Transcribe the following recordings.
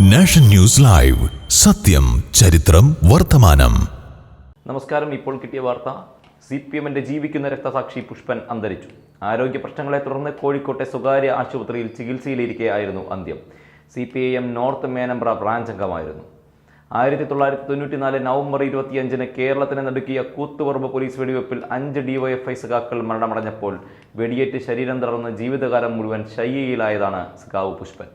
Nation news live. സത്യം ചരിത്രം വർത്തമാനം. നമസ്കാരം. ഇപ്പോൾ കിട്ടിയ വാർത്ത. സി പി എമ്മിന്റെ ജീവിക്കുന്ന രക്തസാക്ഷി പുഷ്പൻ അന്തരിച്ചു. ആരോഗ്യ പ്രശ്നങ്ങളെ തുടർന്ന് കോഴിക്കോട്ടെ സ്വകാര്യ ആശുപത്രിയിൽ ചികിത്സയിലിരിക്കെയായിരുന്നു അന്ത്യം. C P I M north Menampra branch അംഗമായിരുന്നു. ആയിരത്തി തൊള്ളായിരത്തി തൊണ്ണൂറ്റിനാല് നവംബർ ഇരുപത്തിയഞ്ചിന് കേരളത്തിനെ നടുക്കിയ കൂത്തുപറമ്പ് പോലീസ് വെടിവെപ്പിൽ അഞ്ച് ഡിവൈഎഫ്ഐ സഖാക്കൾ മരണമടഞ്ഞപ്പോൾ വെടിയേറ്റ് ശരീരം തളർന്ന് ജീവിതകാലം മുഴുവൻ ശയ്യയിലായതാണ് സഖാവ് പുഷ്പൻ.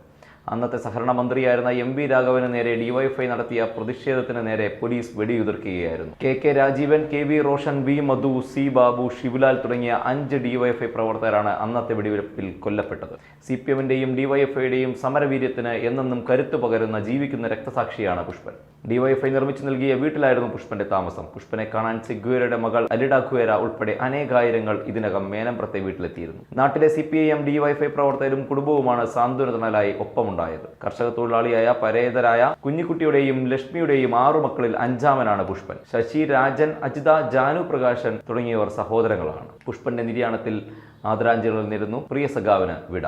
അന്നത്തെ സഹകരണ മന്ത്രിയായിരുന്ന എം വി രാഘവന് നേരെ ഡിവൈഎഫ്ഐ നടത്തിയ പ്രതിഷേധത്തിന് നേരെ പോലീസ് വെടിയുതിർക്കുകയായിരുന്നു. K K Rajeevan K V Roshan V Madhu C Babu Sivalal തുടങ്ങിയ അഞ്ച് ഡിവൈഎഫ്ഐ പ്രവർത്തകരാണ് അന്നത്തെ വെടിവെപ്പിൽ കൊല്ലപ്പെട്ടത്. സി പി എമ്മിന്റെയും ഡിവൈഎഫ്ഐയുടെയും സമരവീര്യത്തിന് എന്നെന്നും കരുത്തു പകരുന്ന ജീവിക്കുന്ന രക്തസാക്ഷിയാണ് പുഷ്പൻ. ഡിവൈഎഫ്ഐ നിർമ്മിച്ചു നൽകിയ വീട്ടിലായിരുന്നു പുഷ്പന്റെ താമസം. പുഷ്പനെ കാണാൻ സിഗ്വേരയുടെ മകൾ അലിഡ ഖുവേര ഉൾപ്പെടെ അനേകായിരങ്ങൾ ഇതിനകം മേനമ്പ്രത്തെ വീട്ടിലെത്തിയിരുന്നു. നാട്ടിലെ C P I M DYFI പ്രവർത്തകരും കുടുംബവുമാണ് സാന്ത്വനത്തിനായി ഒപ്പമുണ്ടായത്. കർഷക തൊഴിലാളിയായ പരേതരായ കുഞ്ഞിക്കുട്ടിയുടെയും ലക്ഷ്മിയുടെയും ആറു മക്കളിൽ അഞ്ചാമനാണ് പുഷ്പൻ. ശശി രാജൻ അജിത ജാനു പ്രകാശൻ തുടങ്ങിയവർ സഹോദരങ്ങളാണ്. പുഷ്പന്റെ നിര്യാണത്തിൽ ആദരാഞ്ജലികൾ നേരുന്നു. പ്രിയ സഖാവിന് വിട.